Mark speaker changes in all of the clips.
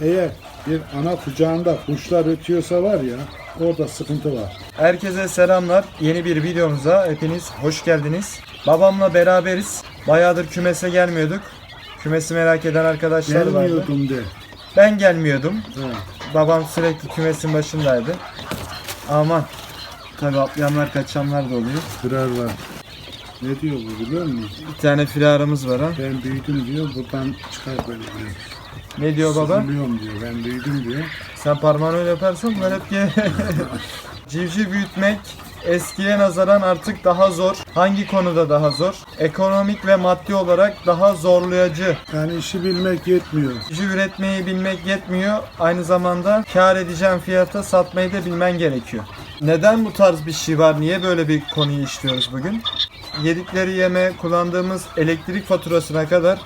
Speaker 1: Eğer bir ana kucağında kuşlar ötüyorsa var ya orada sıkıntı var.
Speaker 2: Herkese selamlar. Yeni bir videomuza hepiniz hoş geldiniz. Babamla beraberiz. Bayağıdır kümese gelmiyorduk. Kümesi merak eden arkadaşlar vardı.
Speaker 1: Gelmiyordum de.
Speaker 2: Ben gelmiyordum.
Speaker 1: Ha.
Speaker 2: Babam sürekli kümesin başındaydı. Aman. Tabi atlayanlar kaçanlar da oluyor.
Speaker 1: Kırar var. Ne diyor bu biliyor musun?
Speaker 2: Bir tane filarımız var ha.
Speaker 1: Ben büyüdüm diyor buradan çıkar böyle diyor.
Speaker 2: Ne diyor baba?
Speaker 1: Sıkılıyorum diyor. Ben büyüdüm diyor.
Speaker 2: Sen parmağını öyle yaparsan bunlar hep ye. Civciv büyütmek eskiye nazaran artık daha zor. Hangi konuda daha zor? Ekonomik ve maddi olarak daha zorlayıcı.
Speaker 1: Yani işi bilmek yetmiyor.
Speaker 2: Civciv üretmeyi bilmek yetmiyor. Aynı zamanda kar edeceğin fiyata satmayı da bilmen gerekiyor. Neden bu tarz bir şey var? Niye böyle bir konuyu işliyoruz bugün? Yedikleri yeme, kullandığımız elektrik faturasına kadar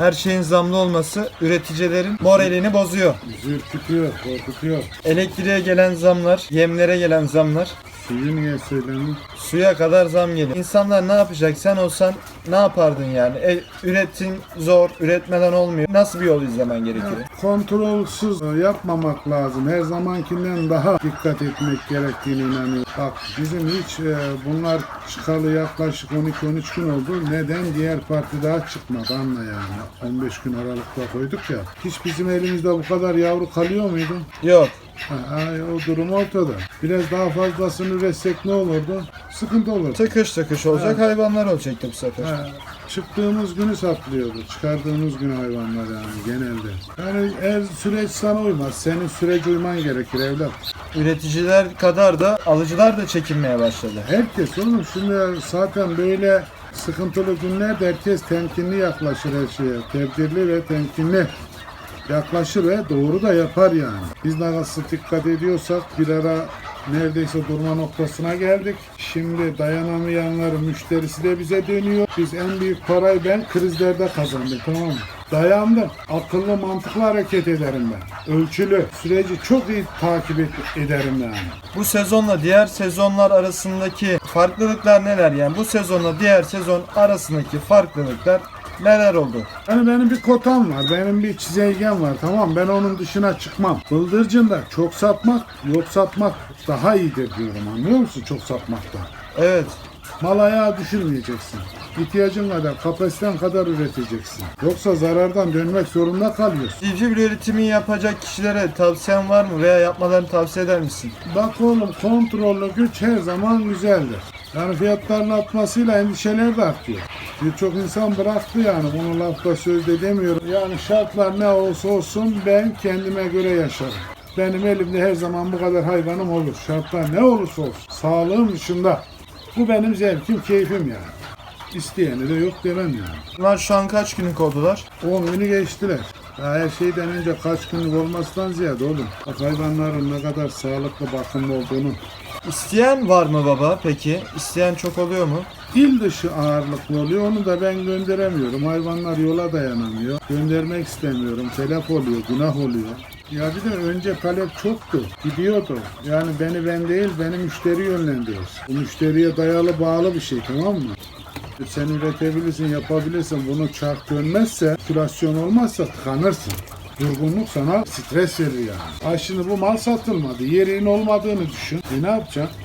Speaker 2: her şeyin zamlı olması üreticilerin moralini bozuyor.
Speaker 1: Ürkütüyor, korkutuyor.
Speaker 2: Elektriğe gelen zamlar, yemlere gelen zamlar,
Speaker 1: Suyu niye söylemiyor?
Speaker 2: suya kadar zam geliyor. İnsanlar ne yapacak? Sen olsan ne yapardın yani? E, üretim zor, üretmeden olmuyor. Nasıl bir yol izlemen gerekiyor?
Speaker 1: Kontrolsüz yapmamak lazım. Her zamankinden daha dikkat etmek gerektiğine inanıyorum. Bak bizim hiç e, bunlar çıkalı yaklaşık 12-13 gün oldu. Neden diğer parti daha çıkmadı anla yani. 15 gün aralıkta koyduk ya. Hiç bizim elimizde bu kadar yavru kalıyor muydu?
Speaker 2: Yok.
Speaker 1: Ha, ay, o durum ortada. Biraz daha fazlasını üretsek ne olurdu? Sıkıntı olurdu.
Speaker 2: Tıkış tıkış olacak hayvanlar olacaktı bu sefer.
Speaker 1: Ha, çıktığımız günü saklıyordu. Çıkardığımız gün hayvanlar yani genelde. Yani eğer süreç sana uymaz. Senin sürece uyman gerekir evlat.
Speaker 2: Üreticiler kadar da alıcılar da çekinmeye başladı.
Speaker 1: Herkes oğlum şimdi zaten böyle sıkıntılı günlerde herkes temkinli yaklaşır her şeye. Tedbirli ve temkinli yaklaşır ve doğru da yapar yani. Biz nasıl dikkat ediyorsak bir ara neredeyse durma noktasına geldik. Şimdi dayanamayanların müşterisi de bize dönüyor. Biz en büyük parayı ben krizlerde kazandım tamam mı? Dayandım. Akıllı mantıklı hareket ederim ben. Ölçülü. Süreci çok iyi takip ederim yani.
Speaker 2: Bu sezonla diğer sezonlar arasındaki farklılıklar neler? Yani bu sezonla diğer sezon arasındaki farklılıklar neler oldu?
Speaker 1: Hani benim bir kotam var, benim bir çizelgem var tamam ben onun dışına çıkmam. Bıldırcında çok satmak, yok satmak daha iyidir diyorum anlıyor musun çok satmaktan.
Speaker 2: Evet.
Speaker 1: Mal ayağa düşürmeyeceksin. İhtiyacın kadar, kapasiten kadar üreteceksin. Yoksa zarardan dönmek zorunda kalıyorsun.
Speaker 2: Civciv üretimi yapacak kişilere tavsiyen var mı veya yapmalarını tavsiye eder misin?
Speaker 1: Bak oğlum kontrollü güç her zaman güzeldir. Yani fiyatların artmasıyla endişeler de artıyor. Birçok insan bıraktı yani bunu lafta sözde demiyorum. Yani şartlar ne olursa olsun ben kendime göre yaşarım. Benim elimde her zaman bu kadar hayvanım olur. Şartlar ne olursa olsun. Sağlığım dışında. Bu benim zevkim, keyfim yani. İsteyene de yok demem yani.
Speaker 2: Bunlar şu an kaç günlük oldular?
Speaker 1: 10 günü geçtiler. Daha her şeyden önce kaç günlük olmasından ziyade oğlum. Bak hayvanların ne kadar sağlıklı bakımlı olduğunu.
Speaker 2: İsteyen var mı baba peki? İsteyen çok oluyor mu?
Speaker 1: İl dışı ağırlıklı oluyor. Onu da ben gönderemiyorum. Hayvanlar yola dayanamıyor. Göndermek istemiyorum. Telef oluyor, günah oluyor. Ya bir de önce talep çoktu. Gidiyordu. Yani beni ben değil, beni müşteri yönlendiriyor. Bu müşteriye dayalı bağlı bir şey tamam mı? Sen üretebilirsin, yapabilirsin. Bunu çark dönmezse, sirkülasyon olmazsa tıkanırsın. Durgunluk sana stres verir yani. Ay şimdi bu mal satılmadı. Yerin olmadığını düşün. E ne yapacaksın?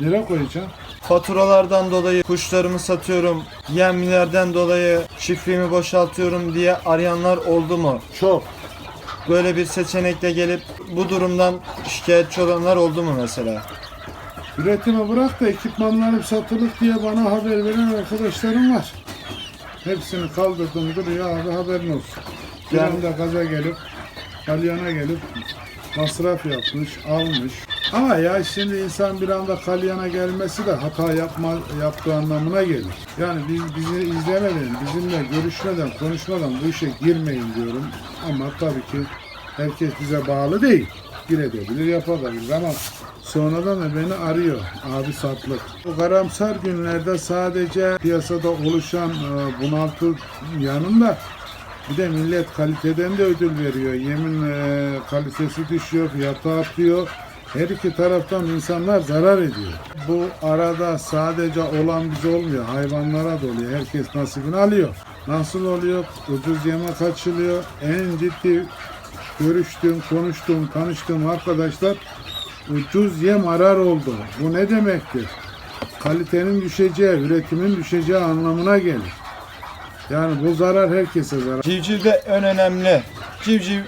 Speaker 1: Nereye koyacaksın?
Speaker 2: Faturalardan dolayı kuşlarımı satıyorum, yemlerden dolayı çiftliğimi boşaltıyorum diye arayanlar oldu mu?
Speaker 1: Çok.
Speaker 2: Böyle bir seçenekle gelip bu durumdan şikayetçi olanlar oldu mu mesela?
Speaker 1: Üretimi bırak da ekipmanlarım satılık diye bana haber veren arkadaşlarım var. Hepsini kaldırdım duruyor abi haberin olsun. Bir
Speaker 2: Yani-
Speaker 1: anda gaza gelip, kalyana gelip masraf yapmış, almış. Ama ya şimdi insan bir anda kalyana gelmesi de hata yapma, yaptığı anlamına gelir. Yani biz bizi izlemeden, bizimle görüşmeden, konuşmadan bu işe girmeyin diyorum. Ama tabii ki herkes bize bağlı değil. Girebilir, yapabilir ama sonradan da beni arıyor. Abi satlık. O karamsar günlerde sadece piyasada oluşan e, bunaltı yanında bir de millet kaliteden de ödül veriyor. Yemin e, kalitesi düşüyor, fiyatı artıyor. Her iki taraftan insanlar zarar ediyor. Bu arada sadece olan biz olmuyor. Hayvanlara da oluyor. Herkes nasibini alıyor. Nasıl oluyor? Ucuz yeme kaçılıyor. En ciddi görüştüğüm, konuştuğum, tanıştığım arkadaşlar ucuz yem arar oldu. Bu ne demektir? Kalitenin düşeceği, üretimin düşeceği anlamına gelir. Yani bu zarar herkese zarar.
Speaker 2: Civcivde en önemli, civciv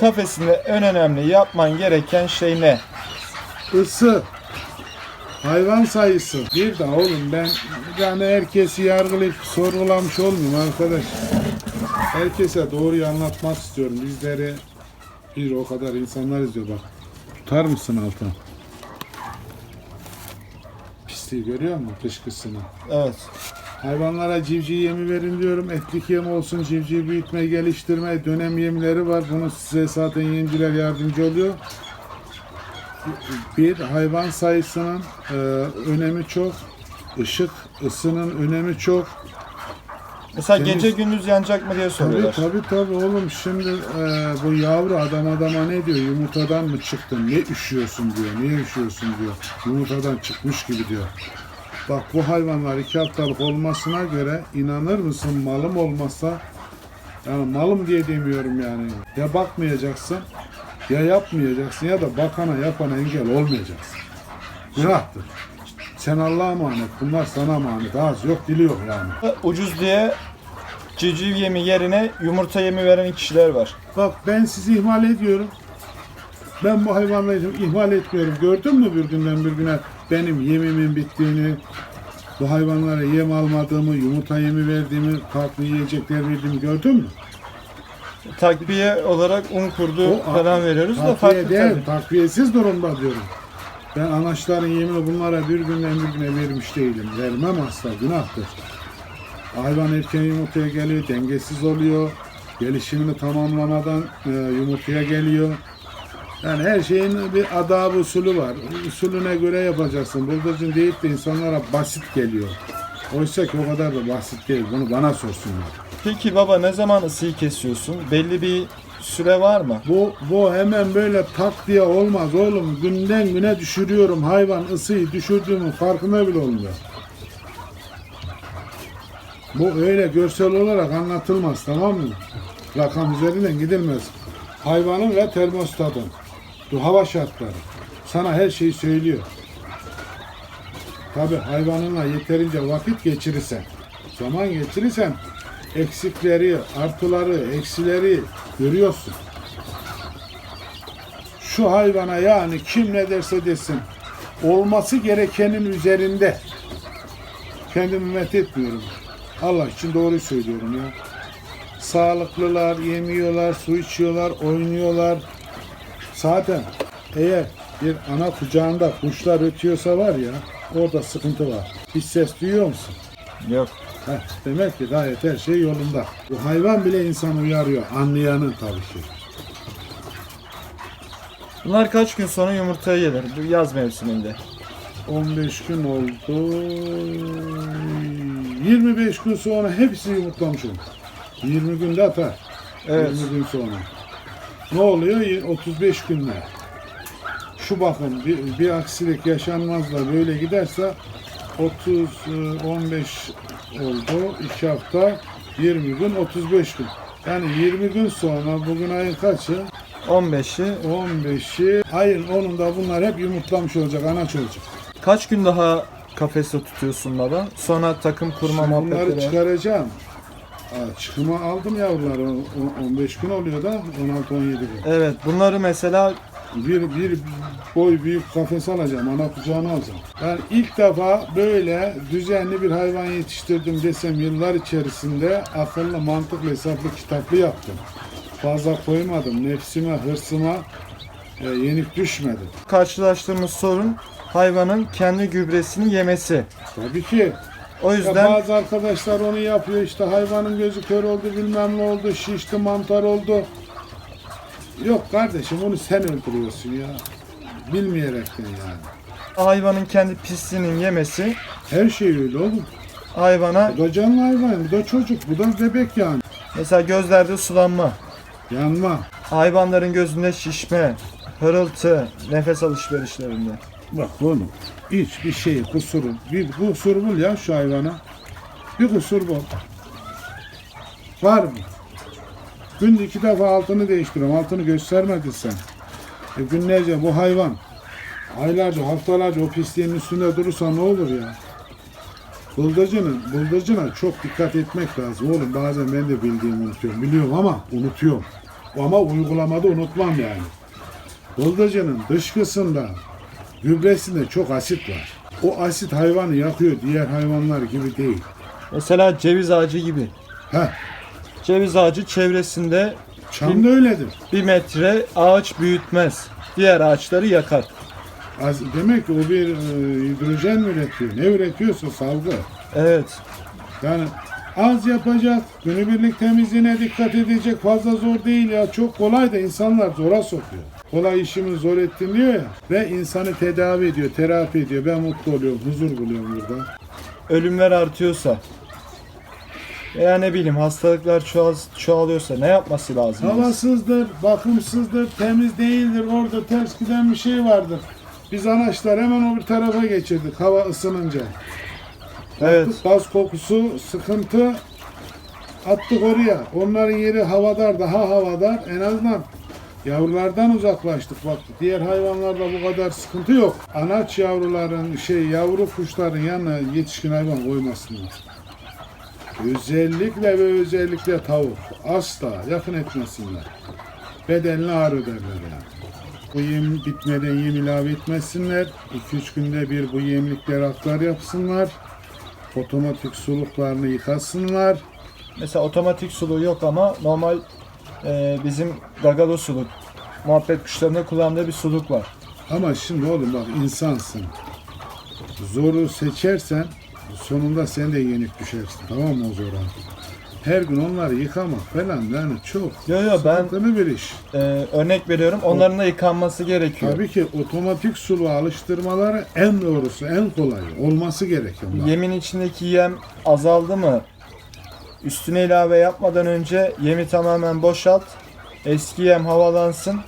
Speaker 2: kafesinde en önemli yapman gereken şey ne?
Speaker 1: Isı, hayvan sayısı. Bir de oğlum ben yani herkesi yargılayıp sorgulamış olmayayım arkadaş. Herkese doğruyu anlatmak istiyorum. Bizleri bir o kadar insanlar izliyor bak. Tutar mısın altına? Pisliği görüyor musun dışkısını?
Speaker 2: Evet.
Speaker 1: Hayvanlara civciv yemi verin diyorum. Etlik yem olsun, civciv büyütme, geliştirme, dönem yemleri var. Bunu size zaten yemciler yardımcı oluyor. Bir, hayvan sayısının e, önemi çok. Işık, ısının önemi çok.
Speaker 2: Mesela
Speaker 1: Senin-
Speaker 2: gece gündüz yanacak mı diye soruyorlar.
Speaker 1: tabii tabii oğlum şimdi e, bu yavru adam adama ne diyor? Yumurtadan mı çıktın? Ne üşüyorsun diyor. Niye üşüyorsun diyor. Yumurtadan çıkmış gibi diyor. Bak bu hayvanlar iki haftalık olmasına göre inanır mısın malım olmazsa yani malım diye demiyorum yani. Ya bakmayacaksın ya yapmayacaksın ya da bakana yapana engel olmayacaksın. Günahtır. Sen Allah'a emanet. Bunlar sana emanet. Az yok dili yok yani.
Speaker 2: Ucuz diye civciv yemi yerine yumurta yemi veren kişiler var.
Speaker 1: Bak ben sizi ihmal ediyorum. Ben bu hayvanları ihmal etmiyorum. Gördün mü bir günden bir güne benim yemimin bittiğini, bu hayvanlara yem almadığımı, yumurta yemi verdiğimi, farklı yiyecekler verdiğimi gördün mü?
Speaker 2: Takviye olarak un kurdu
Speaker 1: O-
Speaker 2: falan veriyoruz da farklı
Speaker 1: değil,
Speaker 2: tabii.
Speaker 1: takviyesiz durumda diyorum. Ben anaçların yemini bunlara bir günden bir güne vermiş değilim. Vermem asla, günahtır. Hayvan erken yumurtaya geliyor, dengesiz oluyor. Gelişimini tamamlamadan e, yumurtaya geliyor. Yani her şeyin bir adabı usulü var. Usulüne göre yapacaksın. Bıldırcın deyip de insanlara basit geliyor. Oysa ki o kadar da basit değil. Bunu bana sorsunlar.
Speaker 2: Peki baba ne zaman ısıyı kesiyorsun? Belli bir süre var mı?
Speaker 1: Bu, bu hemen böyle tak diye olmaz oğlum. Günden güne düşürüyorum hayvan ısıyı düşürdüğümün farkında bile olmuyor. Bu öyle görsel olarak anlatılmaz tamam mı? Rakam üzerinden gidilmez. Hayvanın ve termostatın, hava şartları sana her şeyi söylüyor. Tabi hayvanınla yeterince vakit geçirirsen, zaman geçirirsen eksikleri, artıları, eksileri görüyorsun şu hayvana yani kim ne derse desin olması gerekenin üzerinde kendimi met etmiyorum. Allah için doğru söylüyorum ya. Sağlıklılar, yemiyorlar, su içiyorlar, oynuyorlar. Zaten eğer bir ana kucağında kuşlar ötüyorsa var ya orada sıkıntı var. Hiç ses duyuyor musun?
Speaker 2: Yok.
Speaker 1: Heh, demek ki gayet her şey yolunda. Bu hayvan bile insan uyarıyor. Anlayanın tabii ki.
Speaker 2: Bunlar kaç gün sonra yumurtaya gelir? Bu yaz mevsiminde.
Speaker 1: 15 gün oldu. 25 gün sonra hepsi yumurtlamış olur. 20 günde atar.
Speaker 2: Evet.
Speaker 1: 20 gün sonra. Ne oluyor? 35 günde. Şu bakın bir, bir aksilik yaşanmaz da böyle giderse 30 e, 15 oldu. 2 hafta 20 gün 35 gün. Yani 20 gün sonra bugün ayın kaçı?
Speaker 2: 15'i.
Speaker 1: 15'i. Ayın 10'unda bunlar hep yumurtlamış olacak, anaç olacak.
Speaker 2: Kaç gün daha kafeste tutuyorsun baba? Sonra takım kurma
Speaker 1: Şimdi bunları
Speaker 2: muhabbetleri.
Speaker 1: çıkaracağım. Aa, çıkıma aldım yavruları. O- 15 gün oluyor da 16-17 gün.
Speaker 2: Evet bunları mesela
Speaker 1: Bir, bir boy büyük kafes alacağım. Ana kucağına alacağım. Ben ilk defa böyle düzenli bir hayvan yetiştirdim desem yıllar içerisinde akıllı, mantıklı, hesaplı, kitaplı yaptım. Fazla koymadım. Nefsime, hırsıma e, yenik düşmedim.
Speaker 2: karşılaştığımız sorun hayvanın kendi gübresini yemesi.
Speaker 1: Tabii ki
Speaker 2: O
Speaker 1: Ya
Speaker 2: yüzden
Speaker 1: bazı arkadaşlar onu yapıyor işte hayvanın gözü kör oldu bilmem ne oldu şişti mantar oldu. Yok kardeşim onu sen öldürüyorsun ya. Bilmeyerekten yani.
Speaker 2: hayvanın kendi pisliğinin yemesi
Speaker 1: Her şey öyle oğlum.
Speaker 2: hayvana
Speaker 1: Bu da canlı hayvan, bu da çocuk, bu da bebek yani.
Speaker 2: mesela gözlerde sulanma,
Speaker 1: Yanma.
Speaker 2: hayvanların gözünde şişme, hırıltı, nefes alışverişlerinde.
Speaker 1: Bak oğlum hiçbir şey kusuru, bir kusur bul ya şu hayvana. Bir kusur bul. Var mı? Günde iki defa altını değiştiriyorum. Altını göstermedin sen. E günlerce bu hayvan aylarca, haftalarca o pisliğin üstünde durursa ne olur ya? Bıldırcının, bıldırcına çok dikkat etmek lazım. Oğlum bazen ben de bildiğimi unutuyorum. Biliyorum ama unutuyorum. Ama uygulamada unutmam yani. Bıldırcının dışkısında, gübresinde çok asit var. O asit hayvanı yakıyor. Diğer hayvanlar gibi değil.
Speaker 2: Mesela ceviz ağacı gibi.
Speaker 1: Heh,
Speaker 2: Ceviz ağacı çevresinde
Speaker 1: çam da öyledir.
Speaker 2: bir metre ağaç büyütmez. Diğer ağaçları yakar.
Speaker 1: Az, demek ki o bir e, hidrojen üretiyor? Ne üretiyorsa salgı.
Speaker 2: Evet.
Speaker 1: Yani az yapacak, günübirlik temizliğine dikkat edecek fazla zor değil ya. Çok kolay da insanlar zora sokuyor. Kolay işimi zor ettin diyor ya. Ve insanı tedavi ediyor, terapi ediyor. Ben mutlu oluyorum, huzur buluyorum burada.
Speaker 2: Ölümler artıyorsa veya ne bileyim hastalıklar çoğal, çoğalıyorsa ne yapması lazım?
Speaker 1: Havasızdır, bakımsızdır, temiz değildir. Orada ters giden bir şey vardır. Biz anaçlar hemen o bir tarafa geçirdik hava ısınınca.
Speaker 2: Evet.
Speaker 1: Gaz kokusu, sıkıntı attık oraya. Onların yeri havadar, daha havadar. En azından yavrulardan uzaklaştık. Bak diğer hayvanlarda bu kadar sıkıntı yok. Anaç yavruların, şey yavru kuşların yanına yetişkin hayvan koymasınlar. Özellikle ve özellikle tavuk. Asla yakın etmesinler. Bedenli ağrı derler yani. Bu yem bitmeden yem ilave etmesinler. 2-3 günde bir bu yemlikleri aktar yapsınlar. Otomatik suluklarını yıkasınlar.
Speaker 2: Mesela otomatik suluğu yok ama normal e, bizim gagalo suluk. Muhabbet kuşlarında kullandığı bir suluk var.
Speaker 1: Ama şimdi oğlum bak insansın. Zoru seçersen sonunda sen de yenik düşersin. Tamam mı o zora? Her gün onları yıkamak falan yani çok
Speaker 2: Yo yo ben
Speaker 1: sıkıntılı bir iş.
Speaker 2: e, örnek veriyorum onların da yıkanması gerekiyor.
Speaker 1: Tabii ki otomatik suluğa alıştırmaları en doğrusu, en kolayı. Olması bunlar.
Speaker 2: Yemin içindeki yem azaldı mı? Üstüne ilave yapmadan önce yemi tamamen boşalt. Eski yem havalansın.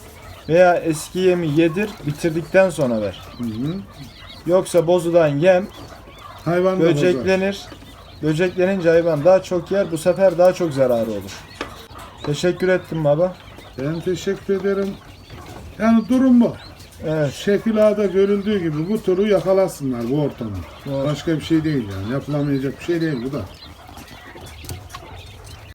Speaker 2: Veya eski yemi yedir, bitirdikten sonra ver.
Speaker 1: Hı hı.
Speaker 2: Yoksa bozulan yem
Speaker 1: Hayvan da
Speaker 2: böceklenir. Böceklenince hayvan daha çok yer, bu sefer daha çok zararı olur. Teşekkür ettim baba.
Speaker 1: Ben teşekkür ederim. Yani durum bu.
Speaker 2: Evet.
Speaker 1: Şekil A'da görüldüğü gibi bu turu yakalasınlar bu ortamı.
Speaker 2: Doğru.
Speaker 1: Başka bir şey değil yani. Yapılamayacak bir şey değil bu da.